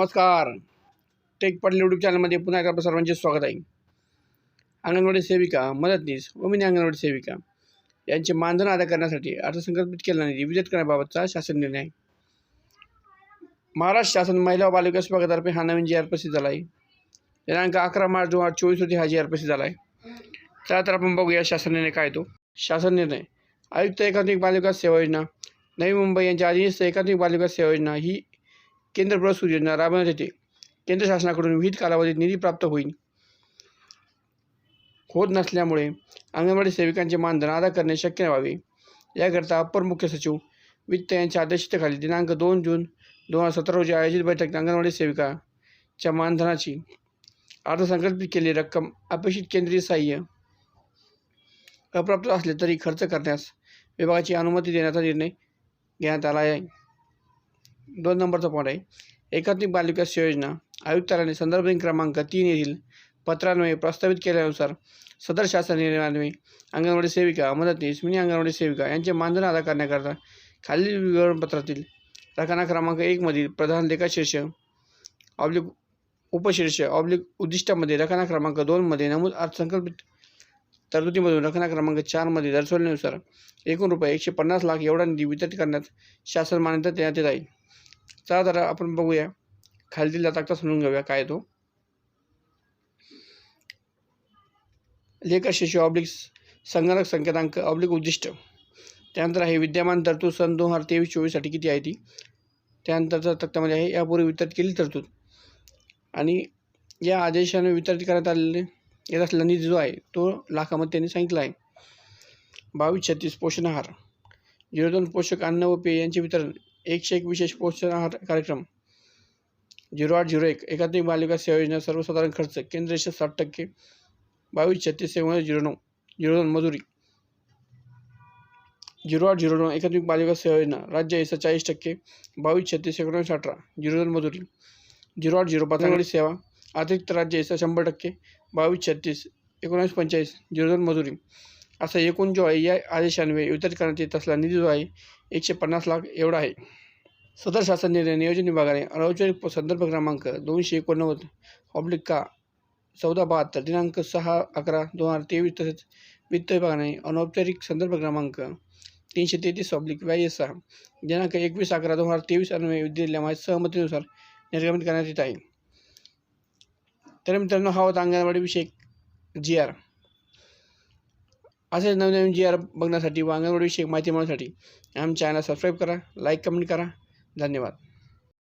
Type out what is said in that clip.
नमस्कार. Take Patil YouTube चॅनलमध्ये पुन्हा एकदा आपलं सर्वांचे स्वागत आहे. अंगणवाडी सेविका मदतनीस व मिनी अंगणवाडी सेविका यांचे मानधन अदा करण्यासाठी अर्थसंकल्पित केला निधी विजत करण्याबाबतचा शासन निर्णय. महाराष्ट्र शासन महिला व बालविकास विभागातर्फे हा नवीन जी आर प्रसिद्ध झाला आहे दिनांक अकरा मार्च दोन हजार चोवीस रोजी हा जी आर प्रसिद्ध झाला आहे चला तर आपण बघूया शासन निर्णय काय तो. शासन निर्णय. आयुक्त एकात्मिक बालविकास सेवा योजना. नवी मुंबई यांच्या अधीनस्थ एकात्मिक बालविकास सेवा योजना ही केंद्र पुरस्कृत योजना राबवण्यात येते. केंद्र शासनाकडून विविध कालावधीत निधी प्राप्त होईल. होत नसल्यामुळे अंगणवाडी सेविकांचे मानधन अदा करणे शक्य व्हावे याकरता अपर मुख्य सचिव वित्त यांच्या अध्यक्षतेखाली दिनांक दोन जून दोन हजार सतरा रोजी आयोजित बैठक अंगणवाडी सेविकाच्या मानधनाची अर्थसंकल्पित केलेली रक्कम अपेक्षित केंद्रीय सहाय्य अप्राप्त असले तरी खर्च करण्यास विभागाची अनुमती देण्याचा निर्णय घेण्यात आला आहे. दोन नंबरचा पॉईंट आहे. एकात्मिक बालविकास योजना आयुक्तालयाने संदर्भ क्रमांक तीन येथील पत्रान्वये प्रस्तावित केल्यानुसार सदर शासन निर्णयान्वये अंगणवाडी सेविका मदतनीस मिनी अंगणवाडी सेविका यांचे मानधन अदा करण्याकरता खालील विवरणपत्रातील रकाना क्रमांक एकमधील प्रधान लेखाशीर्ष ऑब्लिक उपशीर्ष ऑब्लिक उद्दिष्टामध्ये रकाना क्रमांक दोनमध्ये नमूद अर्थसंकल्पित तरतुदीमधून रचना क्रमांक चारमध्ये दर्शवल्यानुसार एकूण रुपये एकशे पन्नास लाख एवढा निधी वितरित करण्यात शासन मान्यता देण्यात येत आहे. चला तर आपण बघूया. खाली दिला तक्ता समजून घेऊया काय तो. लेखा शिशु ऑब्लिक संगणक संकेतांक ऑब्लिक उद्दिष्ट. त्यानंतर आहे विद्यमान तरतूद सन दोन हजार तेवीस चोवीससाठी किती आहे ती? त्यानंतरचा तक्त्यामध्ये आहे यापूर्वी वितरित केली तरतूद. आणि या आदेशाने वितरित करण्यात आलेले येत असलेला निधी जो आहे तो लाखामध्ये त्यांनी सांगितला आहे. बावीस छत्तीस पोषण आहार झिरो दोन पोषक अन्न व पेय यांचे वितरण एकशे एक विशेष पोषण आहार कार्यक्रम झिरो आठ झिरो एक एकात्मिक बालिका सेवा योजना सर्वसाधारण खर्च केंद्र साठ टक्के बावीस छत्तीस एकोणीस झिरो नऊ झिरो दोन मजुरी झिरो आठ झिरो नऊ एकात्मिक बालिका सेवा योजना राज्य हिस्सा चाळीस टक्के बावीस छत्तीस एकोणीस अठरा झिरो दोन मजुरी झिरो आठ झिरो पाच सेवा अतिरिक्त राज्य हिस्सा शंभर टक्के. बावीस छत्तीस एकोणीस पंचेचाळीस झिरो दोन मजुरी. असा एकूण जो आहे या आदेशान्वये वितरित करण्यात येत असलेला निधी जो आहे एकशे पन्नास लाख एवढा आहे. सदर शासन निर्णय नियोजन विभागाने अनौपचारिक संदर्भ क्रमांक दोनशे एकोणनव्वद ऑब्लिक का चौदा बहात्तर दिनांक सहा अकरा दोन हजार तेवीस तसेच वित्त विभागाने अनौपचारिक संदर्भ क्रमांक तीनशे तेहतीस ऑब्लिक वाय एस सहा दिनांक एकवीस अकरा दोन हजार तेवीस अन्वये दिलेल्या माहिती सहमतीनुसार निर्गमित करण्यात येत आहे. तर मित्रांनो हा होता अंगणवाडी विषयक जी आर असेच नवनवीन जी आर बघण्यासाठी व अंगणवाडी विषयक माहिती मिळवण्यासाठी आमच्या चॅनल सबस्क्राईब करा लाईक कमेंट करा. धन्यवाद.